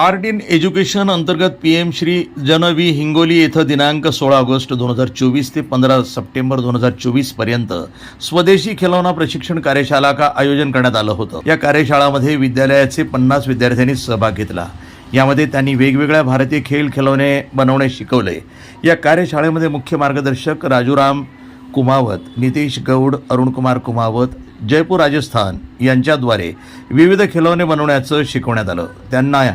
Art in education अंतर्गत P M Shri JNV Hingoli येथं दिनांक सोळा ऑगस्ट दोन हजार चोवीस ते पंधरा सप्टेंबर दोन हजार चोवीसपर्यंत स्वदेशी खिलौना प्रशिक्षण कार्यशाला का आयोजन करण्यात आलं होतं. या कार्यशाळामध्ये विद्यालयाचे पन्नास विद्यार्थ्यांनी सहभाग घेतला. यामध्ये त्यांनी वेगवेगळ्या भारतीय खेळ खिलौने बनवणे शिकवले. या कार्यशाळेमध्ये मुख्य मार्गदर्शक राजूराम कुमावत नितीश गौड अरुणकुमार कुमावत जयपूर राजस्थान यांच्याद्वारे विविध खिलौने बनवण्याचं शिकवण्यात आलं. त्यांना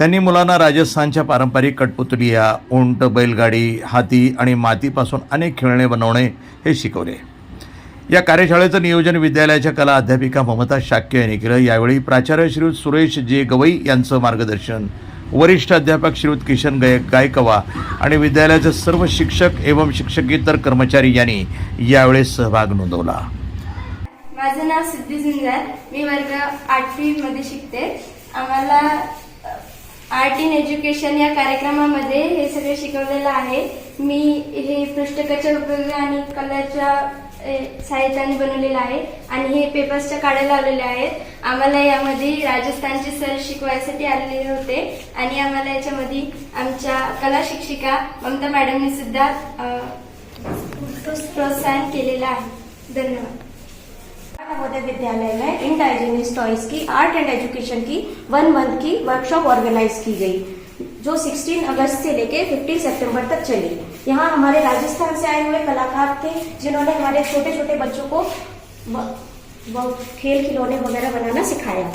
त्यांनी मुलांना राजस्थानच्या पारंपरिक कठपुतलिया उंट बैलगाडी हाती आणि मातीपासून अनेक खेळणे बनवणे हे शिकवले. या कार्यशाळेचं नियोजन विद्यालयाच्या कला अध्यापिका ममता शाक्य यांनी केलं. यावेळी प्राचार्य श्रीयुत सुरेश जे गवई यांचं मार्गदर्शन वरिष्ठ अध्यापक श्रीयुत किशन गाय गायकवा आणि विद्यालयाचे सर्व शिक्षक एवं शिक्षकेतर कर्मचारी यांनी यावेळी सहभाग नोंदवला. माझं नाव सिद्धी झुंजार मी वर्ग आठवीमध्ये शिकते. आम्हाला आर्ट इन एज्युकेशन या कार्यक्रमामध्ये हे सगळं शिकवलेलं आहे. मी हे पृष्ठकाच्या उपयोगी आणि कलरच्या साहित्याने बनवलेलं आहे आणि हे पेपर्सच्या काढायला आलेले आहेत. आम्हाला यामध्ये राजस्थानचे सर शिकवायसाठी आलेले होते आणि आम्हाला याच्यामध्ये आमच्या कला शिक्षिका ममता मॅडमने सुद्धा प्रोत्साहन केलेलं आहे. धन्यवाद. नवोदय विद्यालय में इंडाइजीनियस टॉयज की, आर्ट एंड एजुकेशन की, वन मंथ की वर्कशॉप ऑर्गेनाइज की गई, जो 16 अगस्त से लेके 15 सितंबर तक चली। यहाँ हमारे राजस्थान से आए हुए कलाकार थे, जिन्होंने हमारे छोटे छोटे बच्चों को व- खेल खिलौने वगैरह बनाना सिखाया।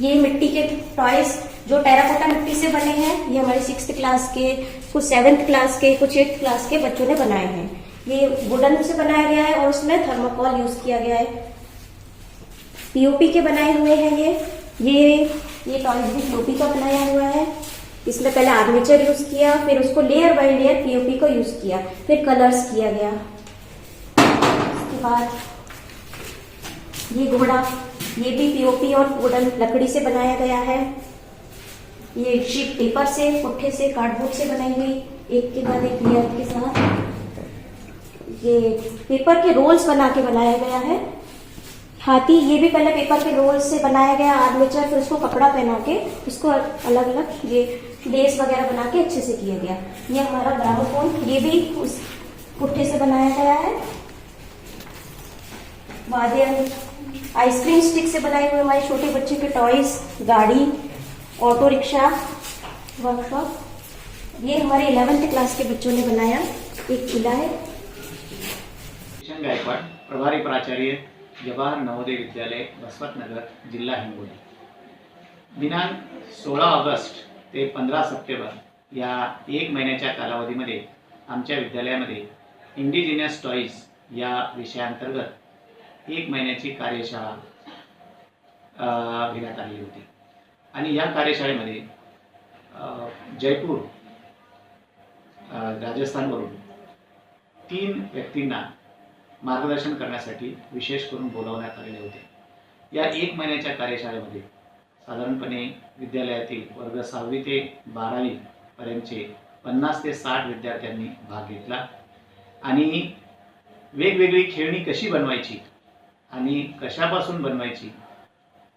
ये मिट्टी के टॉयज, जो टेराकोटा मिट्टी से बने हैं, ये हमारे सिक्स क्लास के, कुछ सेवेंथ क्लास के, कुछ एट्थ क्लास के बच्चों ने बनाए हैं। ये वुडन से बनाया गया है और उसमें थर्मोकॉल यूज़ किया गया है। पीओपी के बनाए हुए हैं ये। ये ये टॉयज भी पीओपी का बनाया हुआ है। इसमें पहले आर्मेचर यूज़ किया, फिर उसको लेयर बाय लेयर पीओपी को यूज़ किया, फिर कलर्स किया गया। उसके बाद ये घोड़ा, ये भी पीओपी और वुडन लकड़ी से बनाया गया है। ये शीट पेपर से, पुट्ठे से कार्डबोर्ड से बनाई गई। एक के बाद एक लेयर के साथ। ये पेपर के रोल्स बना के बनाया गया है। हाथी ये भी पहले पेपर के रोल्स से बनाया गया आर्मेचर फिर उसको कपड़ा पहना के उसको अलग अलग ये लेस वगैरह बना के अच्छे से किया गया। ये हमारा ग्रामोफोन ये भी उस पुट्ठे से बनाया गया है। वाद्य आइसक्रीम स्टिक से बनाए हुए हमारे छोटे बच्चे के टॉयज गाड़ी ऑटो रिक्शा वर्कशॉप ये हमारे इलेवेंथ क्लास के बच्चों ने बनाया। एक किला है। किशन गायकवाड प्रभारी प्राचार्य जवाहर नवोदय विद्यालय बसवतनगर जिल्हा हिंगोली. दिनांक सोळा ऑगस्ट ते पंधरा सप्टेंबर या एक महिन्याच्या कालावधीमध्ये आमच्या विद्यालयामध्ये इंडिजिनियस टॉईज या विषयाअंतर्गत एक महिन्याची कार्यशाळा घेण्यात आलेली होती. आणि या कार्यशाळेमध्ये जयपूर राजस्थानवरून तीन व्यक्तींना मार्गदर्शन करण्यासाठी विशेष करून बोलावण्यात आलेले होते. या एक महिन्याच्या कार्यशाळेमध्ये साधारणपणे विद्यालयातील वर्ग सहावी ते बारावी पर्यंतचे पन्नास ते साठ विद्यार्थ्यांनी भाग घेतला आणि वेगवेगळी खेळणी कशी बनवायची आणि कशापासून बनवायची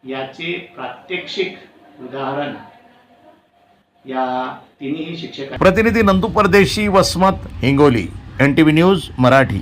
याचे प्रात्यक्षिक उदाहरण या तिन्ही शिक्षक प्रतिनिधी Nandu Pardeshi Vasmat Hingoli N T V news Marathi.